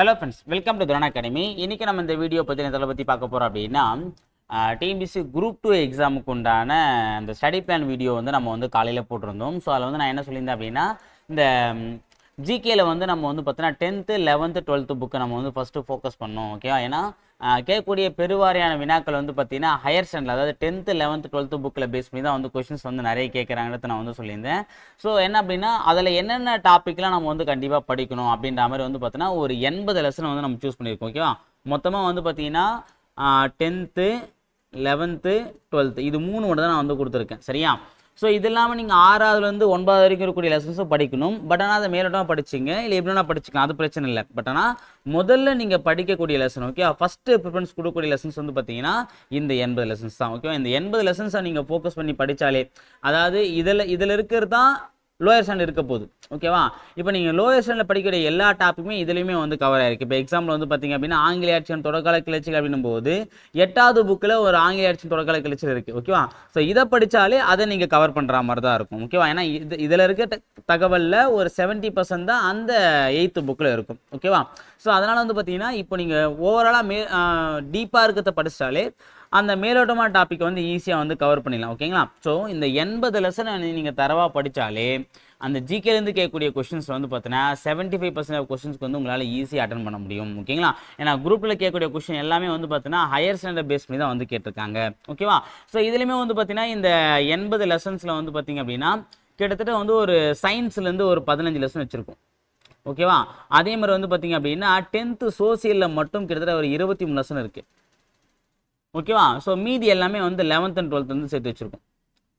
Hello friends welcome to துரண் academy இன்னைக்கு நம்ம இந்த வீடியோ பற்றி இதில் பற்றி பார்க்க போகிறோம் அப்படின்னா டிஎம்பிசி குரூப் டூ எக்ஸாமுக்கு உண்டான அந்த ஸ்டடி பிளான் வீடியோ வந்து நம்ம வந்து காலையில் போட்டிருந்தோம். ஸோ அதில் வந்து நான் என்ன சொல்லியிருந்தேன் அப்படின்னா இந்த ஜிகேயில் வந்து நம்ம வந்து பார்த்தீங்கன்னா டென்த்து லெவன்த்து டுவெல்த்து புக்கை நம்ம வந்து ஃபஸ்ட்டு ஃபோக்கஸ் பண்ணோம் ஓகேவா ஏன்னா கேட்கக்கூடிய பெருவாரியான வினாக்கள் வந்து பார்த்தீங்கன்னா ஹையர் ஸ்டாண்டர்ட் அதாவது டென்த்து லெவன்த்து டுவெல்த்து புக்கில் பேஸ் பண்ணி தான் வந்து கொஷின்ஸ் வந்து நிறைய கேட்குறாங்கன்னு நான் வந்து சொல்லியிருந்தேன். ஸோ என்ன அப்படின்னா அதில் என்னென்ன டாப்பிக்லாம் நம்ம வந்து கண்டிப்பாக படிக்கணும் அப்படின்ற மாதிரி வந்து பார்த்தீங்கன்னா ஒரு எண்பது லெசன் வந்து நம்ம சூஸ் பண்ணியிருக்கோம் ஓகேவா மொத்தமாக வந்து பார்த்தீங்கன்னா டென்த்து லெவன்த்து டுவெல்த்து இது மூணு மட்டும் தான் நான் வந்து கொடுத்துருக்கேன் சரியா? ஸோ இது இல்லாமல் நீங்கள் ஆறாவதுலேருந்து ஒன்பதாவது வரைக்கும் இருக்கக்கூடிய லெசன்ஸும் படிக்கணும். பட் ஆனால் அதை மேலோட்டமாக படிச்சிங்க. இல்லை எப்படின்னா படிச்சுக்கலாம். அது பிரச்சனை இல்லை. பட் ஆனால் முதல்ல நீங்கள் படிக்கக்கூடிய லெசன் ஓகே ஃபஸ்ட்டு ப்ரிஃபரன்ஸ் கொடுக்கக்கூடிய லெசன்ஸ் வந்து பார்த்தீங்கன்னா இந்த எண்பது லெசன்ஸ் தான் ஓகே இந்த எண்பது லெசன்ஸை நீங்கள் ஃபோக்கஸ் பண்ணி படித்தாலே அதாவது இதில் இதில் இருக்கிறது தான் லோயர் ஸ்டாண்டர்ட் இருக்க போகுது. ஓகேவா இப்போ நீங்கள் லோயர் ஸ்டாண்டர்ட் படிக்கிற எல்லா டாப்பிக்குமே இதுலேயுமே வந்து கவர் ஆயிருக்கு. இப்போ எக்ஸாம்பிள் வந்து பார்த்தீங்க அப்படின்னா ஆங்கில ஆட்சியின் தொடக்கால கிளர்ச்சிகள் அப்படின்னும் போது எட்டாவது புக்கில் ஒரு ஆங்கில ஆட்சியின் தொடக்கால கிளர்ச்சிகள் இருக்குது ஓகேவா ஸோ இதை படித்தாலே அதை நீங்கள் கவர் பண்ணுற மாதிரி தான் இருக்கும். ஓகேவா ஏன்னா இது இதில் இருக்க தகவலில் ஒரு செவன்ட்டி பர்சன்ட் தான் அந்த எயித்து புக்கில் இருக்கும். ஓகேவா ஸோ அதனால் வந்து பார்த்தீங்கன்னா இப்போ நீங்கள் ஓவராலாக மே டீப்பாக இருக்கிறத படிச்சிட்டாலே அந்த மேலோட்டமாக டாப்பிக்கை வந்து ஈஸியாக வந்து கவர் பண்ணிடலாம் ஓகேங்களா ஸோ இந்த எண்பது லெசனை நீங்கள் தரவாக படித்தாலே அந்த ஜிகேலேருந்து கேட்கக்கூடிய கொஷின்ஸ் வந்து பார்த்தீங்கன்னா செவன்ட்டி ஃபைவ் பர்சன்ட் கொஷின்ஸ்க்கு வந்து உங்களால் ஈஸியாக அட்டன் பண்ண முடியும் ஓகேங்களா ஏன்னா குரூப்பில் கேட்கக்கூடிய கொஷின் எல்லாமே வந்து பார்த்தீங்கன்னா ஹையர் ஸ்டாண்டர்ட் பேஸ் பண்ணி தான் வந்து கேட்டிருக்காங்க ஓகேவா ஸோ இதுலேயுமே வந்து பார்த்தீங்கன்னா இந்த எண்பது லெசன்ஸில் வந்து பார்த்தீங்க அப்படின்னா கிட்டத்தட்ட வந்து ஒரு சயின்ஸ்லேருந்து ஒரு பதினஞ்சு லெசன் வச்சுருக்கோம் ஓகேவா அதே மாதிரி வந்து பார்த்தீங்க அப்படின்னா டென்த்து சோசியலில் மட்டும் கிட்டத்தட்ட ஒரு இருபத்தி மூணு லெசன் இருக்குது ஓகேவா? ஸோ மீதி எல்லாமே வந்து லெவன்த் அண்ட் டுவெல்த் வந்து சேர்த்து வச்சுருக்கோம்.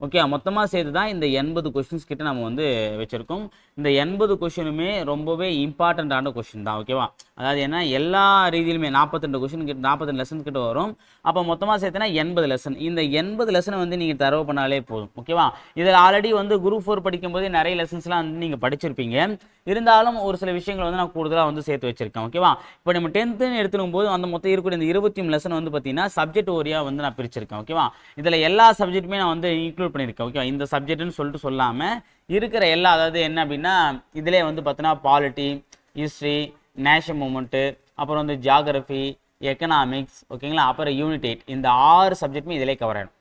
ஓகே மொத்தமாக சேர்த்து தான் இந்த எண்பது கொஷின்ஸ் கிட்ட நம்ம வந்து வச்சுருக்கோம். இந்த எண்பது கொஷினுமே ரொம்பவே இம்பார்ட்டண்ட்டான கொஷின் தான் ஓகேவா அதாவது ஏன்னா எல்லா ரீதியிலுமே நாற்பத்தெண்டு கொஷின் கிட்ட நாற்பத்தெண்டு லெசன் கிட்ட வரும். அப்போ மொத்தமாக சேர்த்துனா எண்பது லெசன் இந்த எண்பது லெசனை வந்து நீங்கள் தரவு பண்ணாலே போதும் ஓகேவா இதில் ஆல்ரெடி வந்து குரூப் ஃபோர் படிக்கும்போது நிறைய லெசன்ஸ்லாம் வந்து நீங்கள் படிச்சிருப்பீங்க. இருந்தாலும் ஒரு சில விஷயங்கள் வந்து நான் கூடுதலாக வந்து சேர்த்து வச்சுருக்கேன் ஓகேவா இப்போ நம்ம டென்த்துன்னு எடுத்துடும் போது அந்த மொத்தம் இருக்கக்கூடிய இந்த இருபத்தி மூணு லெசன் வந்து பார்த்தீங்கன்னா சப்ஜெக்ட் ஓரியாக வந்து நான் பிரிச்சிருக்கேன் ஓகேவா இதில் எல்லா சப்ஜெக்ட்டுமே நான் வந்து இன்க்ளூட் பண்ணியிருக்கேன் ஓகேவா இந்த சப்ஜெக்ட்னு சொல்லிட்டு சொல்லாமல் இருக்கிற எல்லா அதாவது என்ன அப்படின்னா இதிலே வந்து பார்த்தோன்னா பாலிட்டி ஹிஸ்ட்ரி நேஷனல் மூமெண்ட்டு அப்புறம் வந்து ஜியாகிரஃபி எக்கனாமிக்ஸ் ஓகேங்களா அப்புறம் யூனிட் எயிட் இந்த ஆறு சப்ஜெக்ட்டுமே இதிலே கவர் ஆகிடும்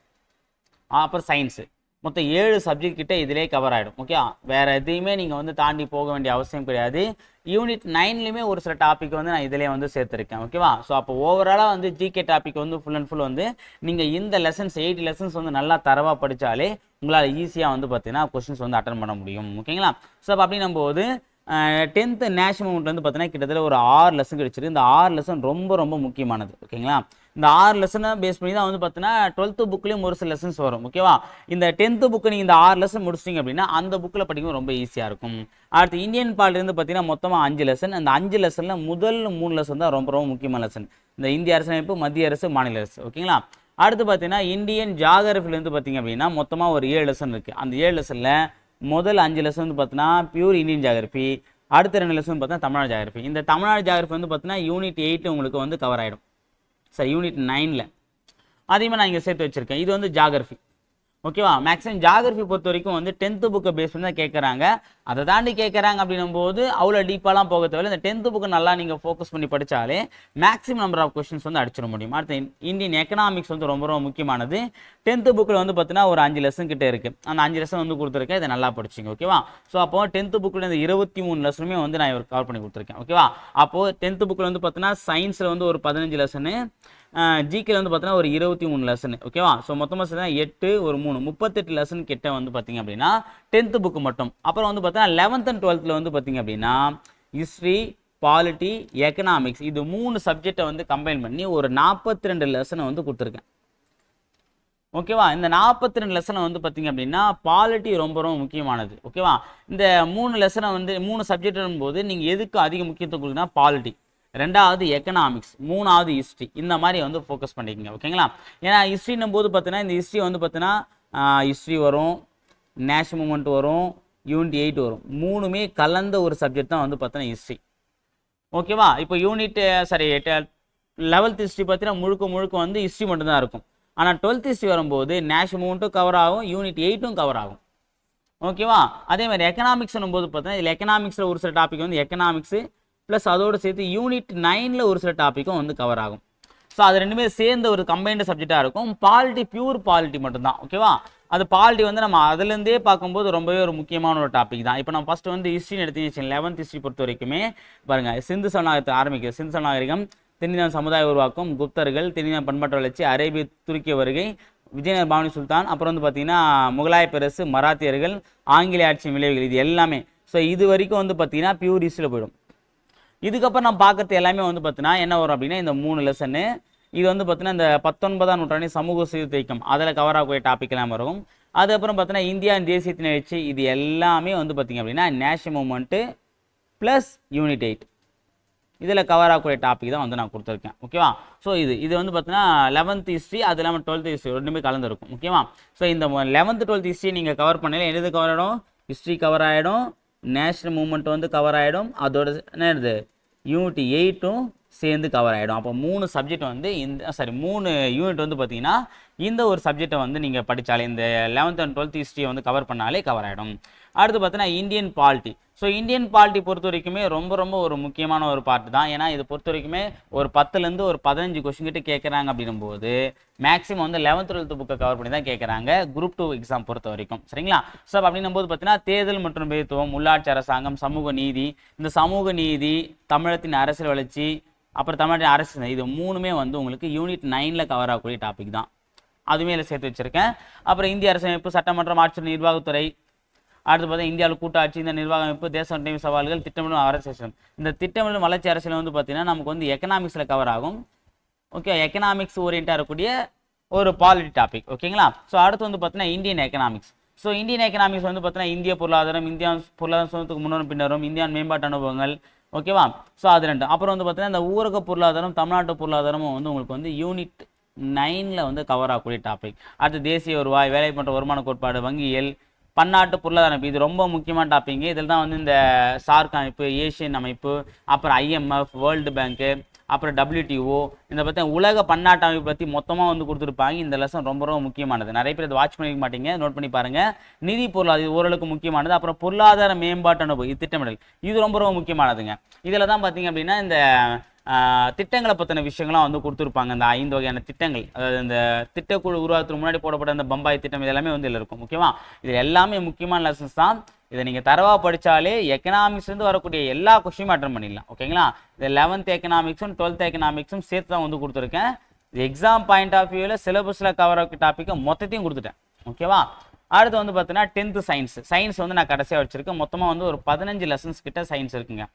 அப்புறம் சயின்ஸு மொத்தம் ஏழு சப்ஜெக்ட் கிட்ட இதிலே கவர் ஆகிடும் ஓகே வேறு எதையுமே நீங்கள் வந்து தாண்டி போக வேண்டிய அவசியம் கிடையாது. யூனிட் நைன்லையுமே ஒரு சில டாபிக் வந்து நான் இதிலே வந்து சேர்த்துருக்கேன். ஓகேவா ஸோ அப்போ ஓவராலாக வந்து ஜிகே டாபிக் வந்து ஃபுல் அண்ட் ஃபுல் வந்து நீங்கள் இந்த லெசன்ஸ் எயிட் லெசன்ஸ் வந்து நல்லா தரவாக படித்தாலே உங்களால் ஈஸியாக வந்து பார்த்தீங்கன்னா கொஸ்டின்ஸ் வந்து அட்டன் பண்ண முடியும். ஓகேங்களா ஸோ அப்போ அப்படின்னும் போது டென்த்து நேஷனல் மூமெண்ட் வந்து பார்த்தீங்கன்னா கிட்டத்தட்ட ஒரு ஆறு லெசன் கிடைச்சிருக்கு இந்த ஆறு லெசன் ரொம்ப ரொம்ப முக்கியமானது. ஓகேங்களா? இந்த ஆறு லெசனை பேஸ் பண்ணி தான் வந்து பார்த்தீங்கன்னா டுவெல்த்து புக்லேயும் ஒரு சில லெசன்ஸ் வரும். ஓகேவா இந்த டென்த்து புக்கு நீங்கள் இந்த ஆறு லெசன் முடிச்சிட்டிங்க அப்படின்னா அந்த புக்கில் படிக்கும் ரொம்ப ஈஸியாக இருக்கும். அடுத்து இந்தியன் பாலிருந்து பார்த்தீங்கன்னா மொத்தமாக அஞ்சு லெசன் அந்த அஞ்சு லெசனில் முதல் மூணு லெசன் தான் ரொம்ப ரொம்ப முக்கியமான லெசன் இந்த இந்திய அரசமைப்பு மத்திய அரசு மாநில அரசு. ஓகேங்களா? அடுத்து பார்த்தீங்கன்னா இந்தியன் ஜாகிரபிலேருந்து பார்த்தீங்க அப்படின்னா மொத்தமாக ஒரு ஏழு லெசன் இருக்குது அந்த ஏழு லெசனில் முதல் அஞ்சு லெசன் வந்து பார்த்தீங்கன்னா பியூர் இந்தியன் ஜாகிரபி அடுத்த ரெண்டு லெசன் பார்த்தீங்கன்னா தமிழ்நாடு ஜாகிரபி இந்த தமிழ்நாடு ஜாகிரபி வந்து பார்த்தீங்கன்னா யூனிட் எயிட் உங்களுக்கு வந்து கவர் ஆகிடும் சார் யூனிட் நைனில் அதையுமே நான் இங்கே சேர்த்து வச்சுருக்கேன். இது வந்து ஜாகிரபி ஓகேவா? மேக்ஸிமம் ஜாகிரஃபி பொறுத்த வரைக்கும் வந்து டென்த்து புக்கை பேஸ் பண்ணி தான் கேட்குறாங்க அதை தாண்டி கேட்குறாங்க அப்படின்னும் போது அவ்வளோ டீப்பாலாம் போக தேவையில்ல. இந்த டென்த்து புக்கை நல்லா நீங்கள் ஃபோக்கஸ் பண்ணி படித்தாலே மேக்ஸிமம் நம்பர் ஆஃப் கொஸ்டின்ஸ் வந்து அடிச்சிட முடியும். அடுத்து இந்தியன் எக்கனாமிக்ஸ் வந்து ரொம்ப ரொம்ப முக்கியமானது. டென்த்து புக்கில் வந்து பார்த்தீங்கன்னா ஒரு அஞ்சு லெசன் கிட்டே இருக்குது அந்த அஞ்சு லெசன் வந்து கொடுத்துருக்கேன். இதை நல்லா படிச்சிங்க ஓகேவா? ஸோ அப்போ டென்த்து புக்கில் இந்த இருபத்தி மூணு லெசனுமே வந்து நான் இவர் கவர் பண்ணி கொடுத்துருக்கேன் ஓகேவா? அப்போது டென்த்து புக்கில் வந்து பார்த்தீங்கன்னா சயின்ஸில் வந்து ஒரு பதினஞ்சு லெசனு ஜிகேல வந்து பார்த்தீங்கன்னா ஒரு இருபத்தி மூணு லெசன் ஓகேவா ஸோ மொத்தமாக சேர்த்தா எட்டு ஒரு மூணு முப்பத்தெட்டு லெசன் கிட்ட வந்து பார்த்தீங்க அப்படின்னா டென்த்து புக்கு மட்டும். அப்புறம் வந்து பார்த்தீங்கன்னா லெவன்த் அண்ட் டுவெல்த்தில் வந்து பார்த்தீங்க அப்படின்னா ஹிஸ்ட்ரி பாலிட்டி எக்கனாமிக்ஸ் இது மூணு சப்ஜெக்டை வந்து கம்பைன் பண்ணி ஒரு நாற்பத்தி ரெண்டு லெசனை வந்து கொடுத்துருக்கேன். ஓகேவா இந்த நாற்பத்தி ரெண்டு லெசனை வந்து பார்த்தீங்க அப்படின்னா பாலிட்டி ரொம்ப ரொம்ப முக்கியமானது ஓகேவா இந்த மூணு லெசனை வந்து மூணு சப்ஜெக்ட் போது நீங்கள் எதுக்கு அதிக முக்கியத்துவம் கொடுக்குன்னா பாலிட்டி ரெண்டாவது எக்கனாமிக்ஸ் மூணாவது ஹிஸ்ட்ரி இந்த மாதிரி வந்து ஃபோக்கஸ் பண்ணிக்கோங்க ஓகேங்களா ஏன்னா ஹிஸ்ட்ரின்னும் போது பார்த்தீங்கன்னா இந்த ஹிஸ்ட்ரி வந்து பார்த்தீங்கன்னா ஹிஸ்ட்ரி வரும் நேஷனல் மூமெண்ட் வரும் யூனிட் எயிட் வரும். மூணுமே கலந்த ஒரு சப்ஜெக்ட் தான் வந்து பார்த்தீங்கன்னா ஹிஸ்ட்ரி ஓகேவா இப்போ யூனிட் சாரி லெவல்த் ஹிஸ்ட்ரி பார்த்தீங்கன்னா முழுக்க முழுக்க வந்து ஹிஸ்ட்ரி மட்டும்தான் இருக்கும். ஆனால் டுவெல்த் ஹிஸ்ட்ரி வரும்போது நேஷ் மூமெண்ட்டும் கவர் ஆகும் யூனிட் எயிட்டும் கவர் ஆகும். ஓகேவா அதே மாதிரி எக்கனாமிக்ஸ் போது பார்த்தீங்கன்னா இதில் எக்கனாமிக்ஸில் ஒரு சில டாபிக் வந்து எக்கனாமிக்ஸு ப்ளஸ் அதோடு சேர்த்து யூனிட் நைனில் ஒரு சில டாப்பிக்கும் வந்து கவர் ஆகும். ஸோ அது ரெண்டுமே சேர்ந்த ஒரு கம்பைன்டு சப்ஜெக்டாக இருக்கும். பாலிட்டி பியூர் பாலிட்டி மட்டும்தான். ஓகேவா அது பாலிட்டி வந்து நம்ம அதுலேருந்தே பார்க்கும்போது ரொம்பவே ஒரு முக்கியமான ஒரு டாபிக் தான். இப்போ நம்ம ஃபஸ்ட்டு வந்து ஹிஸ்ட்ரின்னு எடுத்து லெவன்த் ஹிஸ்ட்ரி பொறுத்த வரைக்குமே பாருங்கள் சிந்து சரணாகத்தை ஆரம்பிக்குது. சிந்து சநாகரிகம் தென்னிந்திய சமுதாய உருவாக்கம் குப்தர்கள் தென்னிந்திய பண்பாட்டு வளர்ச்சி அரேபிய துருக்கிய வருகை விஜயநகர் பாவனி சுல்தான் அப்புறம் வந்து பார்த்தீங்கன்னா முகலாய பேரரசு மராத்தியர்கள் ஆங்கிலேய ஆட்சியின் விளைவுகள் இது எல்லாமே. ஸோ இது வரைக்கும் வந்து பார்த்தீங்கன்னா பியூர் ஹிஸ்ட்ரியில் போயிடும். இதுக்கப்புறம் நம்ம பார்க்கறது எல்லாமே வந்து பார்த்தீங்கன்னா என்ன வரும் அப்படின்னா இந்த மூணு லெசனு இது வந்து பார்த்தீங்கன்னா இந்த பத்தொன்பதாம் நூற்றாண்டு சமூக சீர்திருத்தம். அதில் கவர் ஆகக்கூடிய டாபிக் எல்லாம் வரும். அதுக்கப்புறம் பார்த்தீங்கன்னா இந்தியா தேசியத்தின் எழுச்சி இது எல்லாமே வந்து பார்த்திங்க அப்படின்னா national movement plus unit eight இதில் கவர் ஆகக்கூடிய டாபிக் தான் வந்து நான் கொடுத்துருக்கேன். ஓகேவா ஸோ இது இது வந்து பார்த்தீங்கன்னா லெவன்த் ஹிஸ்ட்ரி அது இல்லாமல் டுவெல்த் ஹிஸ்ட்ரி ரெண்டுமே கலந்துருக்கும். ஓகேவா ஸோ இந்த லெவன்த் டுவெல்த் ஹிஸ்ட்ரி நீங்கள் கவர் பண்ணல எது கவர் ஆகிடும் ஹிஸ்ட்ரி கவர் ஆகிடும் நேஷனல் மூமெண்ட் வந்து கவர் ஆகிடும் அதோட என்னது? யூனிட் எயிட்டும் சேர்ந்து கவர் ஆகிடும் அப்போ மூணு சப்ஜெக்ட் வந்து இந்த சாரி மூணு யூனிட் வந்து பார்த்தீங்கன்னா இந்த ஒரு சப்ஜெக்டை வந்து நீங்கள் படித்தாலே இந்த லெவன்த் அண்ட் டுவெல்த் ஹிஸ்ட்ரியை வந்து கவர் பண்ணாலே கவர் ஆகிடும் அடுத்து பார்த்தீங்கன்னா Indian polity so Indian polity பொறுத்த வரைக்குமே ரொம்ப ரொம்ப ஒரு முக்கியமான ஒரு பாட்டு தான். ஏன்னா இது பொறுத்த வரைக்குமே ஒரு பத்துலேருந்து ஒரு பதினஞ்சு கொஷின் கிட்ட கேட்குறாங்க அப்படின்னும்போது மேக்ஸிமம் வந்து லெவன்த் டுவெல்த் புக்கை கவர் பண்ணி தான் கேட்குறாங்க குரூப் டூ எக்ஸாம் பொறுத்த வரைக்கும். சரிங்களா? ஸோ அப்படின்னும் போது பார்த்தீங்கன்னா தேர்தல் மற்றும் பேத்துவம் உள்ளாட்சி அரசாங்கம் சமூக நீதி இந்த சமூக நீதி தமிழகத்தின் அரசியல் வளர்ச்சி அப்புறம் தமிழ்நாட்டின் அரசு இது மூணுமே வந்து உங்களுக்கு யூனிட் நைனில் கவர் ஆகக்கூடிய டாபிக் தான். அதுவுமே இதில் சேர்த்து வச்சுருக்கேன். அப்புறம் இந்திய அரசமைப்பு சட்டமன்றம் ஆட்சி நிர்வாகத்துறை அடுத்து பார்த்தீங்கன்னா இந்தியாவில் கூட்டாட்சி இந்த நிர்வாக அமைப்பு தேச ஒன்றிய சவால்கள் திட்டமிடும் அரசியல். இந்த திட்டமிடும் வளர்ச்சி அரசியல் வந்து பார்த்தீங்கன்னா நமக்கு வந்து எக்கனாமிக்ஸில் கவர் ஆகும். ஓகே எக்கனாமிக்ஸ் ஓரியண்டாக இருக்கக்கூடிய ஒரு பாலிட்டி டாபிக் ஓகேங்களா ஸோ அடுத்து வந்து பார்த்தீங்கன்னா Indian economics so Indian economics வந்து பார்த்தீங்கன்னா இந்திய பொருளாதாரம் இந்தியா பொருளாதார சுதந்திரத்துக்கு முன்னரும் பின்னரும் இந்தியாவின் மேம்பாட்டு அனுபவங்கள் ஓகேவா ஸோ அது ரெண்டு. அப்புறம் வந்து பார்த்தீங்கன்னா இந்த ஊரக பொருளாதாரம் தமிழ்நாட்டு பொருளாதாரமும் வந்து உங்களுக்கு வந்து யூனிட் நைனில் வந்து கவர் ஆகக்கூடிய டாபிக் அடுத்து தேசிய வருவாய் வேலை பண்ணுற வருமான கோட்பாடு வங்கியியல் பன்னாட்டு பொருளாதார அமைப்பு இது ரொம்ப முக்கியமான டாப்பிங்கு இதில் தான் வந்து இந்த சார்க் அமைப்பு ஏஷியன் அமைப்பு அப்புறம் ஐஎம்எஃப் வேர்ல்டு பேங்க்கு அப்புறம் டபிள்யூடிஓ இந்த பற்றி உலக பன்னாட்டு அமைப்பு பற்றி மொத்தமாக வந்து கொடுத்துருப்பாங்க. இந்த லெசன் ரொம்ப ரொம்ப முக்கியமானது. நிறைய பேர் இதை வாட்ச் பண்ணிக்க மாட்டீங்க. நோட் பண்ணி பாருங்கள் நிதி பொருளாதார இது ஓரளவுக்கு முக்கியமானது. அப்புறம் பொருளாதார மேம்பாட்டு அனுபவம் இது திட்டமிடல். இது ரொம்ப ரொம்ப முக்கியமானதுங்க. இதில் தான் பார்த்தீங்க அப்படின்னா இந்த திட்டங்களை பற்றின விஷயங்கள்லாம் வந்து கொடுத்துருப்பாங்க. இந்த ஐந்து வகையான திட்டங்கள். அதாவது இந்த திட்டக்குழு உருவாக்கத்துக்கு முன்னாடி போடப்பட்ட அந்த பம்பாய் திட்டம் இது எல்லாமே வந்து இதில் இருக்கும். ஓகேவா? இது எல்லாமே முக்கியமான லெசன்ஸ் தான். இதை நீங்கள் தரவாக படித்தாலே எக்கனாமிக்ஸ்லேருந்து வரக்கூடிய எல்லா கொஸ்டினும் அட்டன் பண்ணிடலாம். ஓகேங்களா? இந்த லெவன்த் எக்கனாமிக்ஸும் டுவெல்த் எக்கனாமிக்ஸும் சேர்த்து தான் வந்து கொடுத்துருக்கேன். இது எக்ஸாம் பாயிண்ட் ஆஃப் வியூவில் சிலபஸில் கவர் ஆகிற டாப்பிக்கை மொத்தத்தையும் கொடுத்துட்டேன். ஓகேவா? அடுத்து வந்து பார்த்தீங்கன்னா டென்த்து சயின்ஸ் சயின்ஸ் வந்து நான் கடைசியாக வச்சுருக்கேன். மொத்தமாக வந்து ஒரு பதினஞ்சு லெசன்ஸ் கிட்ட சயின்ஸ் இருக்குங்க.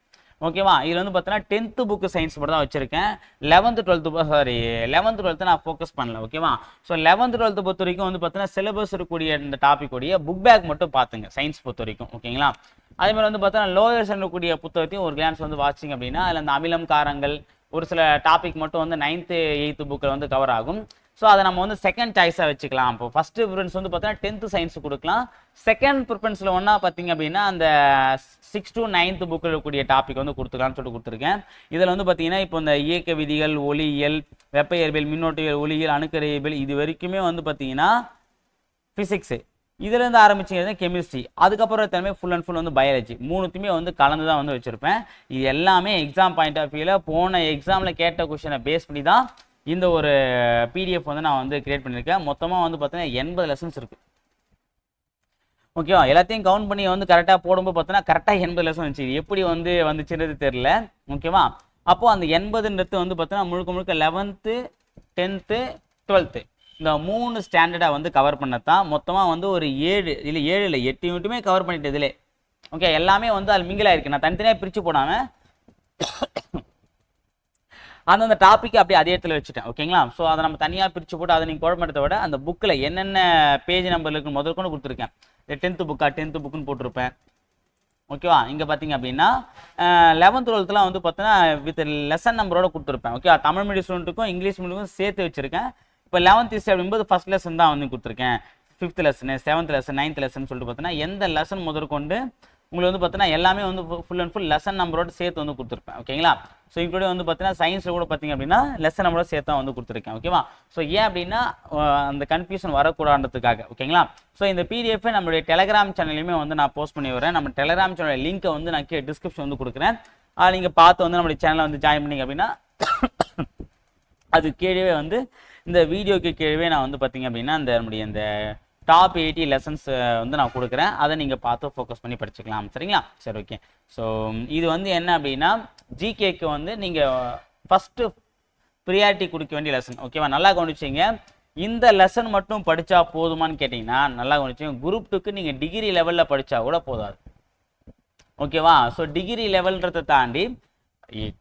ஓகேவா? இதில் வந்து பார்த்தீங்கன்னா டென்த்து புக்கு சயின்ஸ் மட்டும் தான் வச்சிருக்கேன். Eleventh twelfth sorry eleventh twelfth நான் ஃபோக்கஸ் பண்ணல ஓகேவா? ஸோ லெவன்த்து டுவெல்த்து பொறுத்த வரைக்கும் வந்து பார்த்தீங்கன்னா சிலபஸ் இருக்கக்கூடிய இந்த டாபிக் உடைய புக் பேக் மட்டும் பார்த்துங்க சயின்ஸ் பொறுத்த வரைக்கும் ஓகேங்களா? அதே மாதிரி வந்து பார்த்தீங்கன்னா லோயர்ஸ் இருக்கக்கூடிய புத்தகத்தையும் ஒரு கிளான்ஸ் வந்து வாட்சிங் அப்படின்னா அதில் அந்த அமிலம் காரங்கள் ஒரு சில டாபிக் மட்டும் வந்து நைன்த்து எயித்து புக்கில் வந்து கவர் ஆகும். ஸோ அதை நம்ம வந்து செகண்ட் சாய்ஸாக வச்சுக்கலாம். இப்போ ஃபஸ்ட்டு ப்ரிஃபரன்ஸ் வந்து பார்த்தீங்கன்னா டென்த்து சயின்ஸ் கொடுக்கலாம். செகண்ட் ப்ரிஃபரன்ஸில் ஒன்றா பார்த்தீங்க அப்படின்னா அந்த சிக்ஸ் டு நைன்த் புக்கில் இருக்கக்கூடிய டாபிக் வந்து கொடுத்துக்கலாம்னு சொல்லிட்டு கொடுத்துருக்கேன். இதில் வந்து பார்த்தீங்கன்னா இப்போ இந்த இயக்க விதிகள் ஒளியியல் வெப்ப இயற்பியல் மின்னோட்டியல் ஒளியியல் அணுக்கரு இயற்பியல் இது வரைக்குமே வந்து பார்த்தீங்கன்னா ஃபிசிக்ஸு இதுலேருந்து ஆரம்பிச்சிங்க கெமிஸ்ட்ரி அதுக்கப்புறம் தலைமை ஃபுல் அண்ட் ஃபுல் வந்து பயாலஜி மூணுத்தையுமே வந்து கலந்து தான் வந்து வச்சுருப்பேன். இது எல்லாமே எக்ஸாம் பாயிண்ட் ஆஃப் வியூவில் போன எக்ஸாமில் கேட்ட கொஷனை பேஸ் பண்ணி தான் இந்த ஒரு பிடிஎஃப் வந்து நான் வந்து கிரியேட் பண்ணியிருக்கேன். மொத்தமாக வந்து பார்த்தீங்கன்னா எண்பது லெசன்ஸ் இருக்குது ஓகேவா எல்லாத்தையும் கவுண்ட் பண்ணி வந்து கரெக்டாக போடும்போது பார்த்தோன்னா கரெக்டாக எண்பது லெசன் வந்துச்சு. எப்படி வந்து வந்துச்சுன்றது தெரில ஓகேவா அப்போது அந்த எண்பதுன்றது வந்து பார்த்தோன்னா முழுக்க முழுக்க லெவன்த்து டென்த்து டுவெல்த்து இந்த மூணு ஸ்டாண்டர்டாக வந்து கவர் பண்ணத்தான். மொத்தமாக வந்து ஒரு ஏழு இல்லை ஏழு இல்லை எட்டு யூனிட்டுமே கவர் பண்ணிட்டு இதிலே. ஓகே எல்லாமே வந்து அது மிங்கில் ஆயிருக்கு. நான் தனித்தனியாக பிரித்து போடாமல் அந்தந்த டாப்பிக்கை அப்படியே அதே இடத்துல வச்சுட்டேன் ஓகேங்களா ஸோ அதை நம்ம தனியாக பிரித்து போட்டு அதை நீங்கள் குழப்பத்தை விட அந்த புக்கில் என்னென்ன பேஜ் நம்பர் இருக்குன்னு முதல் கொண்டு கொடுத்துருக்கேன். இந்த டென்த்து புக்கா டென்த்து புக்குன்னு போட்டிருப்பேன். ஓகேவா இங்கே பார்த்தீங்க அப்படின்னா லெவன்த் டுவெல்த்லாம் வந்து பார்த்தீங்கன்னா வித் லெசன் நம்பரோட கொடுத்துருப்பேன் ஓகேவா தமிழ் மீடியம் ஸ்டூடெண்ட்டுக்கும் இங்கிலீஷ் மீடியமும் சேர்த்து வச்சிருக்கேன். இப்போ லெவன்த் இஸ்ட் அப்படிங்கும்போது ஃபஸ்ட் லெசன் தான் வந்து கொடுத்துருக்கேன். Fifth lesson seventh lesson ninth lesson சொல்லிட்டு பார்த்தீங்கன்னா எந்த லெசன் முதற்கொண்டு உங்களுக்கு வந்து பார்த்தீங்கன்னா எல்லாமே வந்து ஃபுல் அண்ட் ஃபுல் லெசன் நம்பரோட சேர்த்து வந்து கொடுத்துருப்பேன் ஓகேங்களா ஸோ இன்க்ளூடிங் வந்து பார்த்தீங்கன்னா சயின்ஸில் கூட பார்த்தீங்க அப்படின்னா லெசன் நம்பரோட சேர்த்து தான் வந்து கொடுத்துருக்கேன் ஓகேவா ஸோ ஏன் அப்படின்னா அந்த கன்ஃபியூஷன் வரக்கூடாதுன்றதுக்காக ஓகேங்களா ஸோ இந்த பிடிஎஃப் நம்மளுடைய டெலகிராம் சேனல்லையுமே வந்து நான் போஸ்ட் பண்ணி வரேன் நம்ம டெலகிராம் சேனல் லிங்க்கை வந்து நான் கீழே டிஸ்கிரிப்ஷன் வந்து கொடுக்குறேன். நீங்கள் பார்த்து வந்து நம்மளுடைய சேனலை வந்து ஜாயின் பண்ணிங்க அப்படின்னா அது கீழே வந்து இந்த வீடியோக்கு கீழே நான் வந்து பார்த்தீங்க அப்படின்னா இந்த நம்முடைய இந்த டாப் எயிட்டி லெசன்ஸ் வந்து நான் கொடுக்குறேன். அதை நீங்கள் பார்த்து ஃபோக்கஸ் பண்ணி படிச்சுக்கலாம். சரிங்களா? சரி ஓகே ஸோ இது வந்து என்ன அப்படின்னா ஜிகேக்கு வந்து நீங்கள் ஃபஸ்ட்டு ப்ரியாரிட்டி கொடுக்க வேண்டிய லெசன் ஓகேவா நல்லா கவனிச்சிங்க இந்த லெசன் மட்டும் படித்தா போதுமான்னு கேட்டிங்கன்னா நல்லா கவனிச்சிங்க குரூப் டூக்கு நீங்கள் டிகிரி லெவலில் படித்தா கூட போதாது. ஓகேவா ஸோ டிகிரி லெவல்ன்றதை தாண்டி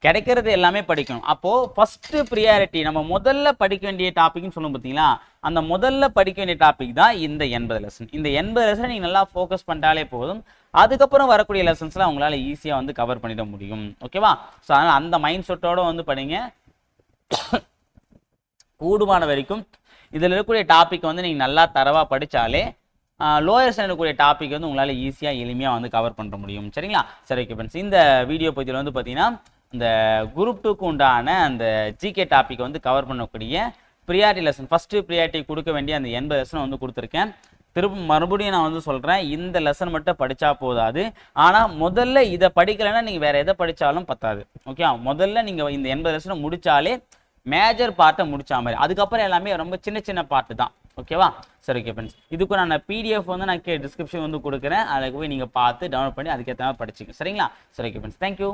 கிடைக்கிறது எல்லாமே படிக்கணும். அப்போ ஃபர்ஸ்ட் ப்ரியாரிட்டி நம்ம முதல்ல படிக்க வேண்டிய டாபிக்னு சொல்லும் பார்த்தீங்களா அந்த முதல்ல படிக்க வேண்டிய டாபிக் தான் இந்த எண்பது லெசன் இந்த எண்பது லெசன் நீங்கள் நல்லா ஃபோக்கஸ் பண்ணிட்டாலே போதும். அதுக்கப்புறம் வரக்கூடிய லெசன்ஸ்லாம் உங்களால் ஈஸியாக வந்து கவர் பண்ணிட முடியும். ஓகேவா ஸோ அதனால் அந்த மைண்ட் செட்டோட வந்து படிங்க. கூடுமான வரைக்கும் இதில் இருக்கக்கூடிய டாபிக் வந்து நீங்கள் நல்லா தரவாக படித்தாலே லோயர் இருக்கக்கூடிய டாபிக் வந்து உங்களால் ஈஸியாக எளிமையாக வந்து கவர் பண்ண முடியும். சரிங்களா? சரி ஓகே ஃப்ரெண்ட்ஸ் இந்த வீடியோ பற்றியில் வந்து பார்த்தீங்கன்னா இந்த குரூப் டூக்கு உண்டான அந்த ஜிகே டாபிக் வந்து கவர் பண்ணக்கூடிய ப்ரியாரிட்டி லெசன் ஃபஸ்ட்டு ப்ரியாரிட்டி கொடுக்க வேண்டிய அந்த எண்பது லெசன் வந்து கொடுத்துருக்கேன். திரும்ப மறுபடியும் நான் வந்து சொல்கிறேன் இந்த லெசன் மட்டும் படித்தா போதாது. ஆனால் முதல்ல இதை படிக்கலைன்னா நீங்கள் வேறு எதை படித்தாலும் பத்தாது. ஓகே முதல்ல நீங்கள் இந்த எண்பது லெசனை முடித்தாலே மேஜர் பார்ட்டை முடிச்சா மாதிரி. அதுக்கப்புறம் எல்லாமே ரொம்ப சின்ன சின்ன பார்ட்டு தான். ஓகேவா சரி ஓகே ஃப்ரெண்ட்ஸ் இதுக்கு நான் பிடிஎஃப் வந்து நான் கே டிஸ்கிரிப்ஷன் வந்து கொடுக்குறேன். அதில் போய் நீங்கள் பார்த்து டவுன்லோட் பண்ணி அதுக்கேற்ற மாதிரி படிச்சுங்க சரிங்களா? சரி ஓகே ஃப்ரெண்ட்ஸ் தேங்க்யூ